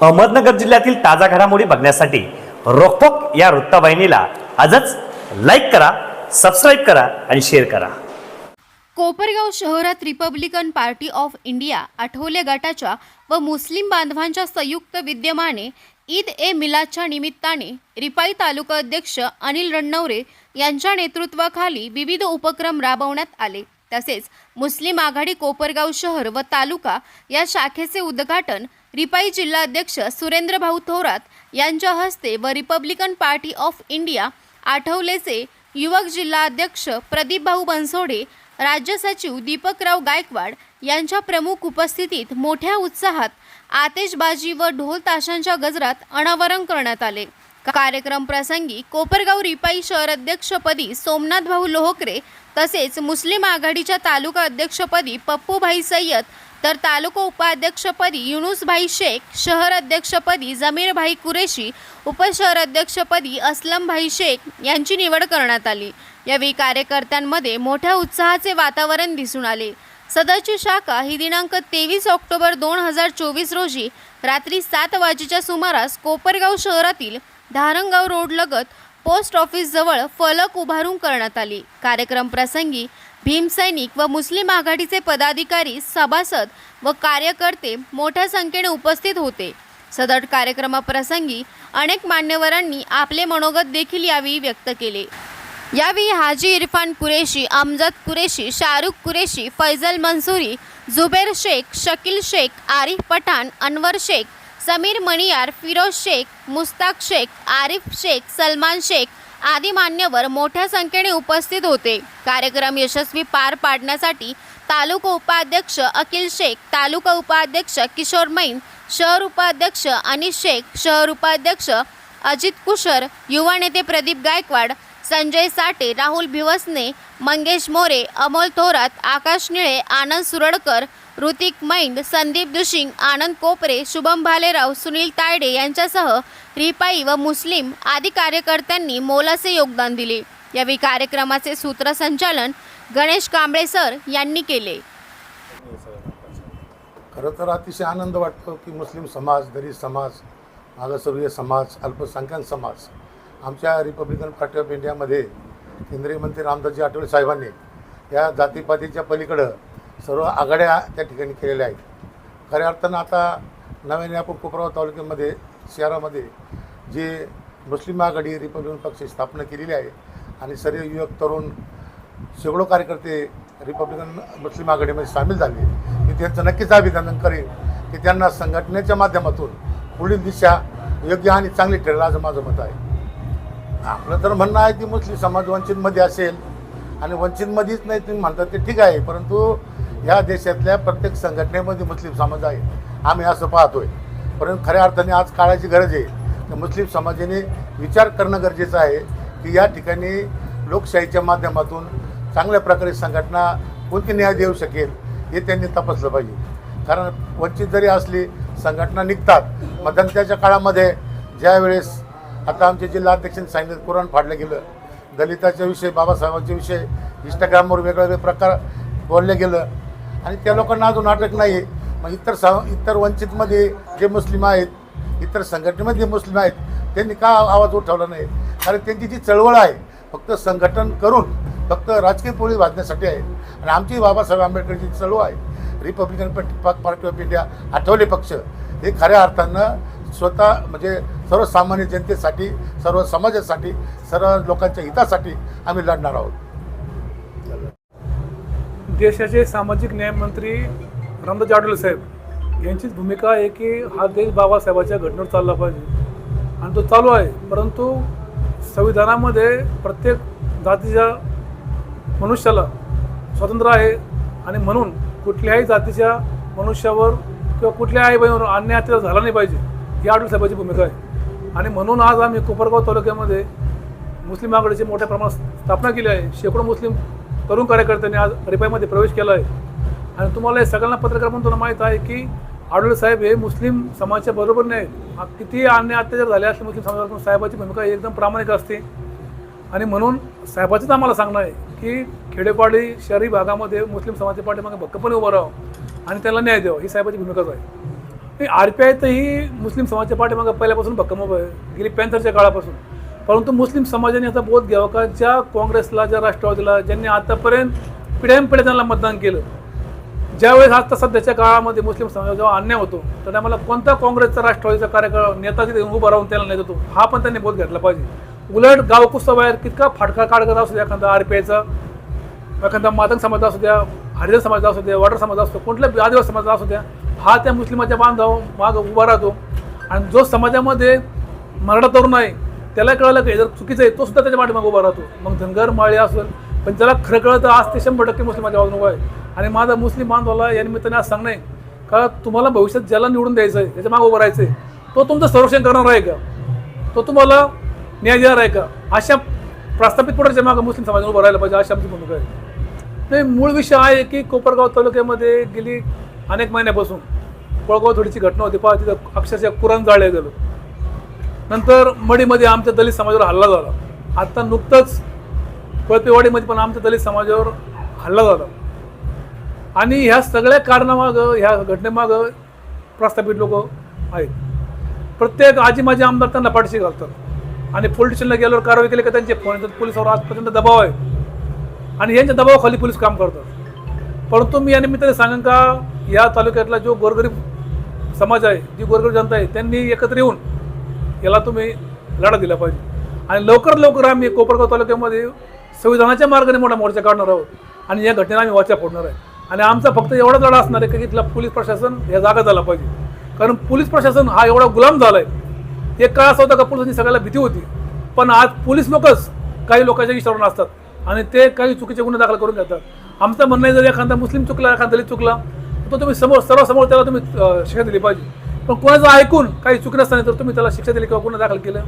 अहमदनगर जिल्ह्यातील ताजा घडामोडी बघण्यासाठी रोखोक या वृत्तवाहिनीला आजच लाईक करा सबस्क्राईब करा आणि शेअर करा. कोपरगाव शहरात Republican Party of India Athawale गटाच्या व मुस्लिम बांधवांच्या संयुक्त विद्यमाने ईद ए मिलादच्या निमित्ताने रिपाई तालुका अध्यक्ष अनिल रणनवरे यांच्या नेतृत्वाखाली विविध उपक्रम राबवण्यात आले. तसेच मुस्लिम आघाडी कोपरगाव शहर व तालुका या शाखेचे उद्घाटन रिपाई जिल्हाध्यक्ष सुरेंद्र भाऊ थोरात यांच्या हस्ते व रिपब्लिकन पार्टी ऑफ इंडिया आठवलेचे युवक जिल्हाध्यक्ष प्रदीप भाऊ बनसोडे राज्य सचिव दीपकराव गायकवाड यांच्या प्रमुख उपस्थितीत मोठ्या उत्साहात आतिषबाजी व ढोल ताशांच्या गजरात अनावरण करण्यात आले. कार्यक्रम प्रसंगी कोपरगाव रिपाई शहर अध्यक्षपदी सोमनाथ भाऊ लोहकरे तसेच मुस्लिम आघाडीच्या तालुका अध्यक्षपदी पप्पूभाई सय्यद तर तालुका उपाध्यक्षपदी युनुसभाई शेख शहर अध्यक्षपदी जमीरभाई कुरेशी उपशहर अध्यक्षपदी असलमभाई शेख यांची निवड करण्यात आली. यावेळी कार्यकर्त्यांमध्ये मोठ्या उत्साहाचे वातावरण दिसून आले. सदरची शाखा ही दिनांक तेवीस ऑक्टोबर दोन हजार चोवीस रोजी रात्री सात वाजेच्या सुमारास कोपरगाव शहरातील धारणगाव रोडलगत पोस्ट ऑफिसजवळ फलक उभारून करण्यात आली. कार्यक्रम प्रसंगी भीमसैनिक व मुस्लिम आघाडीचे पदाधिकारी सभासद व कार्यकर्ते मोठ्या संख्येने उपस्थित होते. सदर कार्यक्रमाप्रसंगी अनेक मान्यवरांनी आपले मनोगत देखील यावेळी व्यक्त केले. यावेळी हाजी इरफान कुरेशी अमजद कुरेशी शाहरुख कुरेशी फैजल मंसुरी जुबेर शेख शकील शेख आरिफ पठाण अनवर शेख समीर मणियार फिरोज शेख मुस्ताक शेख आरिफ शेख सलमान शेख आदी मान्यवर मोठ्या संख्येने उपस्थित होते. कार्यक्रम यशस्वी पार पाडण्यासाठी तालुका उपाध्यक्ष अखिल शेख तालुका उपाध्यक्ष किशोर मैन शहर उपाध्यक्ष अनिश शेख शहर उपाध्यक्ष अजित कुशर युवा नेते प्रदीप गायकवाड संजय साठे राहुल भिवसने मंगेश मोरे अमोल थोरात आकाश निळे आनंद सुरडकर ऋतिक मैंड संदीप दुशिंग आनंद कोपरे शुभम भालेराव सुनील तायडे यांच्यासह रिपाई व मुस्लिम आदी कार्यकर्त्यांनी मोलाचे योगदान दिले. यावेळी कार्यक्रमाचे सूत्रसंचालन गणेश कांबळे सर यांनी केले. खरं तर अतिशय आनंद वाटतो की मुस्लिम समाज दलित समाज मागासवर्गीय समाज अल्पसंख्याक समाज आमच्या रिपब्लिकन पार्टी ऑफ इंडियामध्ये केंद्रीय मंत्री रामदासजी आठवले साहेबांनी या जातीपातीच्या पलीकडं सर्व आघाड्या त्या ठिकाणी केलेल्या आहेत. खऱ्या अर्थानं आता नव्याने आपण कोपराव तालुक्यामध्ये शहरामध्ये जे मुस्लिम आघाडी रिपब्लिकन पक्ष स्थापना केलेली आहे आणि सर्व युवक तरुण शेकडो कार्यकर्ते रिपब्लिकन मुस्लिम आघाडीमध्ये सामील झाले मी त्यांचं नक्कीच अभिनंदन करेन की त्यांना संघटनेच्या माध्यमातून पुढील दिशा योग्य आणि चांगली ठरेल असं माझं मत आहे. आपलं तर म्हणणं आहे की मुस्लिम समाज वंचितमध्ये असेल आणि वंचितमध्येच नाही तुम्ही म्हणतात ते ठीक आहे परंतु या देशातल्या प्रत्येक संघटनेमध्ये मुस्लिम समाज आहे. आम्ही असं पाहतोय. परंतु खऱ्या अर्थाने आज काळाची गरज आहे. की मुस्लिम समाजाने विचार करणं गरजेचं आहे की या ठिकाणी लोकशाहीच्या माध्यमातून चांगल्या प्रकारे संघटना कोणती न्याय देऊ शकेल हे त्यांनी तपासलं पाहिजे. कारण वंचित जरी असली संघटना निघतात मध्यंतराच्या काळामध्ये ज्यावेळेस आता आमचे जिल्हाध्यक्षांनी सांगितलं कुराण फाडलं गेलं. दलिताच्या विषय बाबासाहेबांच्या विषय इंस्टाग्रामवर वेगवेगळे प्रकार बोलले गेलं. आणि त्या लोकांना अजून अटक नाही मग इतर सा इतर वंचितमध्ये जे मुस्लिम आहेत इतर संघटनेमध्ये जे मुस्लिम आहेत त्यांनी का आवाज उठवला नाही? कारण त्यांची जी चळवळ आहे फक्त संघटन करून फक्त राजकीय पोळी वाजण्यासाठी आहे. आणि आमची बाबासाहेब आंबेडकरची चळवळ आहे. Republican Party of India Athawale पक्ष. हे खऱ्या अर्थानं स्वतः म्हणजे सर्वसामान्य जनतेसाठी सर्व समाजासाठी सर्व लोकांच्या हितासाठी आम्ही लढणार आहोत. देशाचे सामाजिक न्यायमंत्री रामदास जाडोले साहेब यांचीच भूमिका आहे की हा देश बाबासाहेबाच्या घटनेवर चालला पाहिजे. आणि तो चालू आहे परंतु संविधानामध्ये प्रत्येक जातीच्या मनुष्याला स्वातंत्र्य आहे आणि म्हणून कुठल्याही जातीच्या मनुष्यावर किंवा कुठल्याही आई बहिणीवर अन्याय अत्याचार झाला नाही पाहिजे. ही आठवले साहेबाची भूमिका आहे. आणि म्हणून आज आम्ही कोपरगाव तालुक्यामध्ये मुस्लिम आघाडीची मोठ्या प्रमाणात स्थापना केली आहे. शेकडो मुस्लिम तरुण कार्यकर्त्यांनी आज रिपाईमध्ये प्रवेश केला आहे. आणि तुम्हाला हे सगळ्यांना पत्रकार म्हणून तुला माहीत आहे की आडोळे साहेब हे मुस्लिम समाजाच्या बरोबर नाही हा किती अन्याय अत्याचार झाले असले मुस्लिम समाजातून साहेबाची भूमिका एकदम प्रामाणिक असते. आणि म्हणून साहेबाचंच आम्हाला सांगणं आहे की खेडेपाडी शहरी भागामध्ये मुस्लिम समाजाच्या पाठीमागे भक्कपणे उभं राहावं आणि त्याला न्याय द्यावा. ही साहेबाची भूमिकाच आहे. आर पी आय तर ही मुस्लिम समाजाच्या पाठीमागं पहिल्यापासून भक्कम उभं आहे. गेली पॅन्थरच्या काळापासून. परंतु मुस्लिम समाजाने याचा बोध घ्यावा का? ज्या काँग्रेसला ज्या राष्ट्रवादीला ज्यांनी आतापर्यंत पिढ्यानपिढ्या त्यांना मतदान केलं. ज्यावेळेस आता सध्याच्या काळामध्ये मुस्लिम समाजावर जेव्हा अन्याय होतो तर आम्हाला कोणता काँग्रेसचा राष्ट्रवादीचा कार्यकाळ नेता तिथे उभा राहून त्याला नेत होतो? हा पण त्यांनी बोध घेतला पाहिजे. उलट गावकुस्ताबाहेर कितका फाटका काढत असू द्या एखादा आर पी आयचा एखादा मातंग समाज असू द्या हरिजन समाज असू द्या वाटर समाज असतो कुठल्या आदिवासी समाज असू द्या हा त्या मुस्लिमाच्या बांधव माग उभा राहतो. आणि जो समाजामध्ये मराठा तरुण आहे त्याला कळलं की जर चुकीचं आहे तो सुद्धा त्याच्या पाठीमागे उभा राहतो. मग धनगर माळी असेल पण त्याला खरं कळलं तर आज ते शंभर टक्के मुस्लिमाच्या बाजून उभा आहे. आणि माझा मुस्लिम बांधवाला या निमित्ताने आज सांगणं आहे का तुम्हाला भविष्यात ज्याला निवडून द्यायचं आहे त्याच्या मागं उभं राहायचं आहे तो तुमचं संरक्षण करणार आहे का? तो तुम्हाला न्याय देणार आहे का? अशा प्रस्थापित पुढच्या मागं मुस्लिम समाजाने उभं राहायला पाहिजे अशी आमची भूमिका आहे. नाही मूळ विषय आहे की कोपरगाव तालुक्यामध्ये गेली अनेक महिन्यापासून कोळगाव थोडीची घटना होती. पहा तिथं अक्षरशः कुराण जाळलं गेलं. नंतर मडीमध्ये आमच्या दलित समाजावर हल्ला झाला. आत्ता नुकतंच कोळपेवाडीमध्ये पण आमच्या दलित समाजावर हल्ला झाला. आणि ह्या सगळ्या कारणामागं ह्या घटनेमागं प्रस्थापित लोक आहेत. प्रत्येक आजी माझे आमदार त्यांना पाठीशी घालतात. आणि पोलीस स्टेशनला गेल्यावर कारवाई केली का त्यांचे फोन येतात. पोलिसावर आजपर्यंत दबाव आहे. आणि यांच्या दबावाखाली पोलीस काम करतात. परंतु मी या निमित्ताने सांगेन का या तालुक्यातला जो गोरगरीब समाज आहे जी गोरगरीब जनता आहे त्यांनी एकत्र येऊन याला तुम्ही लढा दिला पाहिजे. आणि लवकरात लवकर आम्ही कोपरगाव तालुक्यामध्ये संविधानाच्या मार्गाने मोठा मोर्चा काढणार आहोत आणि या घटनेला आम्ही वाचा फोडणार आहे. आणि आमचा फक्त एवढाच लढा असणार आहे की इथला पोलीस प्रशासन या जागा झाला पाहिजे. कारण पोलीस प्रशासन हा एवढा गुलाम झाला आहे एक काळ असा होता का पोलिसांची सगळ्याला भीती होती. पण आज पोलीस लोकच काही लोकांच्या विचारून असतात आणि ते काही चुकीचे गुन्हे दाखल करून घेतात. आमचं म्हणणं आहे जर एखादा मुस्लिम चुकला एखादा दलित चुकला पण तुम्ही समोर सर्वसमोर त्याला तुम्ही शिक्षा दिली पाहिजे. पण कोणाचं ऐकून काही चुकी नसताना तर तुम्ही त्याला शिक्षा दिली किंवा गुन्हा दाखल केलं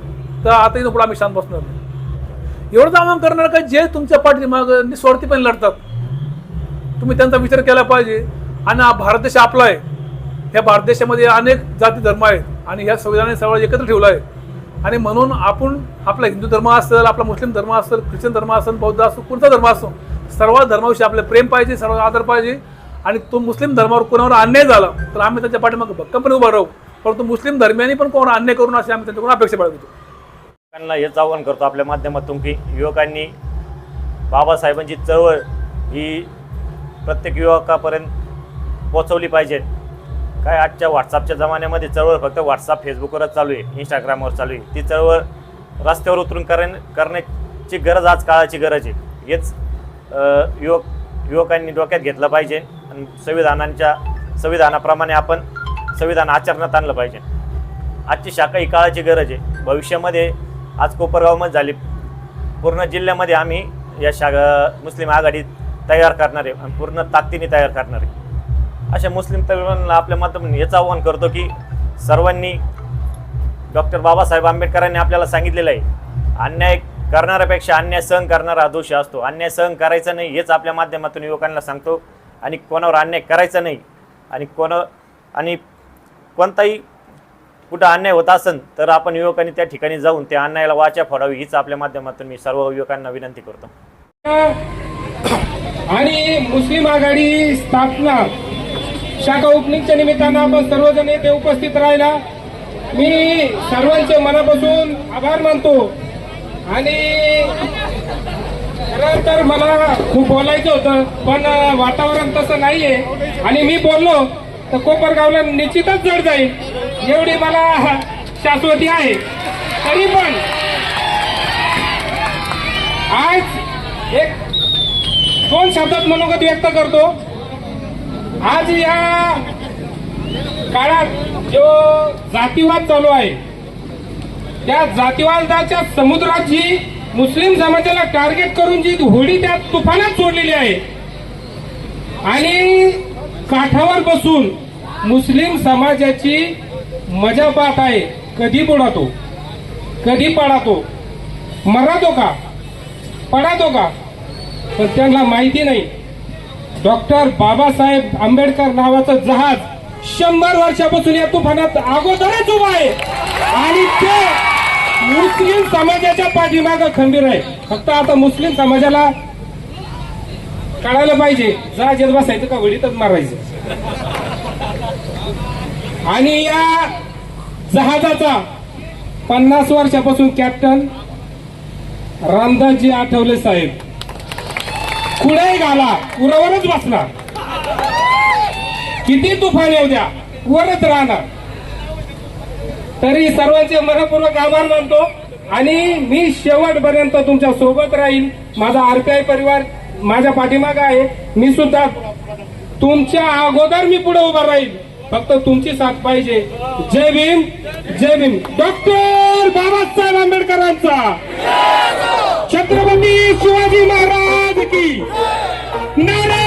तर आताही इथं पुढे आम्ही शांत बसणार नाही. एवढंच आव्हान करणार का जे तुमच्या पाठीमाग निस्वार्थीपणे लढतात. तुम्ही त्यांचा विचार केला पाहिजे. आणि हा भारत देश आपला आहे. ह्या भारत देशामध्ये अनेक जाती धर्म आहेत. आणि ह्या संविधानाने सगळं एकत्र ठेवलं आहे. आणि म्हणून आपण आपला हिंदू धर्म असेल आपला मुस्लिम धर्म असेल ख्रिश्चन धर्म असेल बौद्ध असो कोणता धर्म असो सर्व धर्माविषयी आपलं प्रेम पाहिजे सर्व आदर पाहिजे. आणि तो मुस्लिम धर्मावर कोणावर अन्याय झाला तर आम्ही त्याच्या पाठीमागे भक्कमपणे उभा राहू. परंतु मुस्लिम धर्मियांनी पण कोणावर अन्याय करून असे आम्ही त्यांच्याकडून अपेक्षा बाळगतो. युवकांना हेच आवाहन करतो आपल्या माध्यमातून की युवकांनी बाबासाहेबांची चळवळ ही प्रत्येक युवकापर्यंत पोचवली पाहिजे. काय आजच्या व्हॉट्सअपच्या जमान्यामध्ये चळवळ फक्त व्हॉट्सअप फेसबुकवरच चालू आहे इंस्टाग्रामवर चालू आहे. ती चळवळ रस्त्यावर उतरून करण करण्याची गरज आज काळाची गरज आहे. हेच युवक युवकांनी डोक्यात घेतलं पाहिजे आणि संविधानांच्या संविधानाप्रमाणे आपण संविधान आचरणात आणलं पाहिजे. आजची शाखा ही काळाची गरज आहे. भविष्यामध्ये आज कोपरगावमध्ये झाली. पूर्ण जिल्ह्यामध्ये आम्ही या शाखा मुस्लिम आघाडी तयार करणार आहे आणि पूर्ण ताकदीने तयार करणार आहे. अशा मुस्लिम तरुणांना आपल्या माध्यमातून हेच आव्हान करतो की सर्वांनी डॉक्टर बाबासाहेब आंबेडकरांनी आपल्याला सांगितलेलं आहे अन्याय करणाऱ्यापेक्षा अन्याय सहन करणारा हा दोषी असतो. अन्याय सहन करायचा नाही हेच आपल्या माध्यमातून युवकांना सांगतो. आणि कोणावर अन्याय करायचा नाही आणि कोण आणि कोणताही कुठं अन्याय होत असेल तर आपण युवकांनी त्या ठिकाणी जाऊन त्या अन्यायाला वाचा फोडावी हीच आपल्या माध्यमातून मी सर्व युवकांना विनंती करतो. आणि मुस्लिम आघाडी स्थापना शाखा उपनिंगच्या निमित्तानं आपण सर्वजण येथे उपस्थित राहिला. मी सर्वांचे मनापासून आभार मानतो. आणि खरं तर मला खूप बोलायचं होतं पण वातावरण तसं नाहीये. आणि मी बोललो तर कोपरगावला निश्चितच जड जाईल. एवढी मला शाश्वती आहे. तरी पण आज एक दोन शब्दात मनोगत व्यक्त करतो. आज या काळात जो जातीवाद चालू आहे त्या जातीवादाच्या समुद्रात जी मुस्लिम समाजाला टार्गेट करून जी होडी त्या तुफानात सोडलेली आहे. आणि काठावर बसून मुस्लिम समाजाची मजा पाहत आहे. कधी बुडातो? कधी पडातो? मरातो का? पडातो का? पण त्यांना माहिती नाही. डॉक्टर बाबासाहेब आंबेडकर नावाचं जहाज शंभर वर्षापासून या तुफानात अगोदरच उभं आहे. आणि ते मुस्लिम समाजाच्या पाठीमागं खंबीर आहे. फक्त आता मुस्लिम समाजाला कळायला पाहिजे. जरा जहाजेत बसायचं का वडीतच मारायचं? आणि या जहाजाचा पन्नास वर्षापासून कॅप्टन रामदासजी आठवले साहेब. कुठेही घाला उरावरच बसणार. किती तुफान येऊ द्या वरच राहणार. तरी सर्वांचे मनपूर्वक आभार मानतो. आणि मी शेवटपर्यंत तुमच्यासोबत राहील माझा आरपीआय परिवार माझ्या पाठीमागा आहे. मी सुद्धा तुमच्या अगोदर मी पुढे उभा राहील फक्त तुमची साथ पाहिजे. जय भीम जय भीम. डॉक्टर बाबासाहेब आंबेडकरांचा. छत्रपती शिवाजी महाराज की. नारा